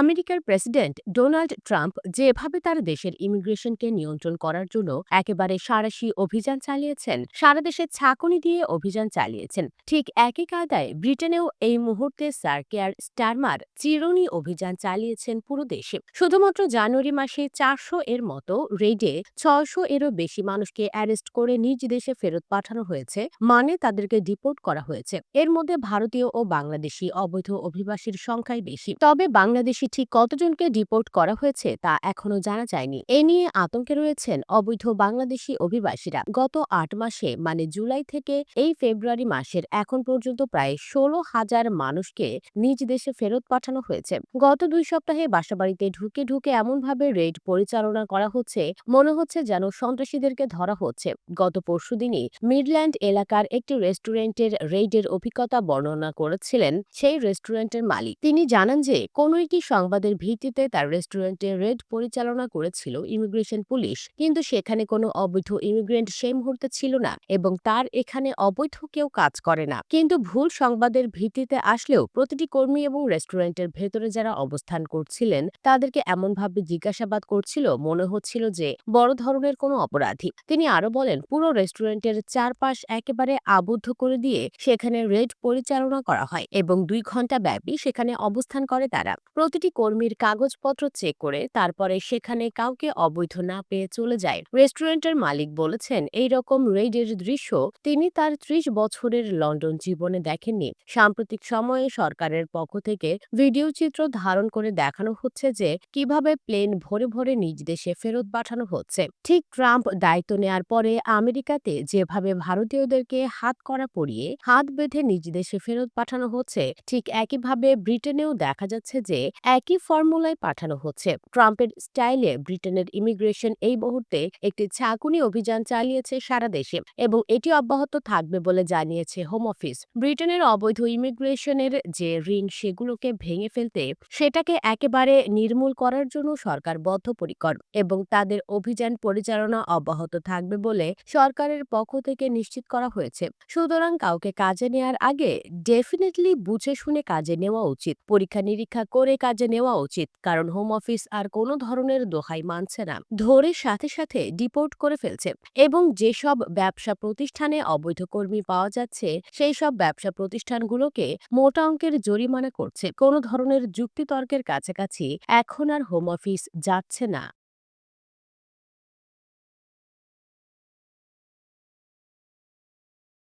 আমেরিকার president Donald Trump যেভাবে তার দেশের ইমিগ্রেশনকে নিয়ন্ত্রণ করার জন্য একেবারে সারাশি অভিযান চালিয়েছেন, সারা দেশে ছাকনি দিয়ে অভিযান চালিয়েছেন, ঠিক একই কায়দায় ব্রিটেনেও এই মুহূর্তে স্যার কেয়ার স্টারমার চিরুনি অভিযান চালিয়েছেন পুরো দেশে। শুধুমাত্র জানুয়ারি মাসে চারশো এর মতো রেডে ছয়শো এরও বেশি মানুষকে অ্যারেস্ট করে নিজ দেশে ফেরত পাঠানো হয়েছে মানে তাদেরকে ডিপোর্ট করা হয়েছে। এর মধ্যে ভারতীয় ও বাংলাদেশি অবৈধ অভিবাসীর সংখ্যাই বেশি। তবে বাংলাদেশি ঠিক কতজনকে ডিপোর্ট করা হয়েছে তা এখনও জানা যায়নি। এ নিয়ে আতঙ্কে রয়েছেন অবৈধ বাংলাদেশি অভিবাসীরা। গত আট মাসে মানে জুলাই থেকে এই ফেব্রুয়ারি মাসের এখন পর্যন্ত প্রায় ষোলো হাজার মানুষকে নিজ দেশে ফেরত পাঠানো হয়েছে। গত দুই সপ্তাহে বাসাবাড়িতে ঢুকে ঢুকে এমনভাবে রেড পরিচালনা করা হচ্ছে, মনে হচ্ছে যেন সন্ত্রাসীদেরকে ধরা হচ্ছে। গত পরশুদিনই মিডল্যান্ড এলাকার একটি রেস্টুরেন্টের রেইডের অভিজ্ঞতা বর্ণনা করেছিলেন সেই রেস্টুরেন্টের মালিক। তিনি জানান যে কোনো একটি সংবাদের ভিত্তিতে তার রেস্টুরেন্টে রেড পরিচালনা করেছিল ইমিগ্রেশন পুলিশ। কিন্তু সেখানে কোনো অবৈধ ইমিগ্রেন্ট সেই মুহূর্তে ছিল না এবং তার এখানে অবৈধ কেউ কাজ করে না। কিন্তু ভুল সংবাদের ভিত্তিতে আসলেও প্রতিটি কর্মী এবং রেস্টুরেন্টের ভেতরে যারা অবস্থান করছিলেন, তাদেরকে এমনভাবে জিজ্ঞাসাবাদ করছিল, মনে হচ্ছিল যে বড় ধরনের কোনো অপরাধী। তিনি আরও বলেন, পুরো রেস্টুরেন্টের চারপাশ একেবারে আবদ্ধ করে দিয়ে সেখানে রেড পরিচালনা করা হয় এবং দুই ঘণ্টা ব্যাপী সেখানে অবস্থান করে তারা। প্রতিটি কর্মীর কাগজপত্র চেক করে তারপরে সেখানে কাউকে অবৈধ না পেয়ে চলে যায়। রেস্টুরেন্টের মালিক বলেছেন, এই রকম রেইডের দৃশ্য তিনি তার ত্রিশ বছরের লন্ডন জীবনে দেখেননি। সাম্প্রতিক সময়ে সরকারের পক্ষ থেকে ভিডিও চিত্র ধারণ করে দেখানো হচ্ছে যে কীভাবে প্লেন ভরে ভরে নিজ দেশে ফেরত পাঠানো হচ্ছে। ঠিক ট্রাম্প দায়িত্ব নেয়ার পরে আমেরিকাতে যেভাবে ভারতীয়দেরকে হাত করা পরিয়ে হাত বেঁধে নিজ দেশে ফেরত পাঠানো হচ্ছে, ঠিক একইভাবে ব্রিটেনেও দেখা যাচ্ছে যে একই ফর্মুলায় পাঠানো হচ্ছে। ট্রাম্পের স্টাইলে ব্রিটেনের ইমিগ্রেশন এই মুহূর্তে একটি ছাকুনি অভিযান চালিয়েছে সারা দেশে এবং এটি অব্যাহত থাকবে বলে জানিয়েছে হোম অফিস। ব্রিটেনের অবৈধ ইমিগ্রেশনের যে ঋণ সেগুলোকে ভেঙে ফেলতে সেটাকে একেবারে নির্মূল করার জন্য সরকার বদ্ধপরিকর এবং তাদের অভিযান পরিচালনা অব্যাহত থাকবে বলে সরকারের পক্ষ থেকে নিশ্চিত করা হয়েছে। সুতরাং কাউকে কাজে নেয়ার আগে ডেফিনেটলি বুঝে শুনে কাজে নেওয়া উচিত। পরীক্ষা নিরীক্ষা করে কাজে নেওয়া উচিত। কারণ হোম অফিস আর কোনো ধরনের দোহাই মানছে না। ধরে সাথে সাথে ডিপোর্ট করে ফেলছে। এবং যেসব ব্যবসা প্রতিষ্ঠানে অবৈধ কর্মী পাওয়া যাচ্ছে, সেই সব ব্যবসা প্রতিষ্ঠানগুলোকে মোটা অঙ্কের জরিমানা করছে। কোনো ধরনের যুক্তিতর্কের কাছাকাছি এখন আর হোম অফিস যাচ্ছে না।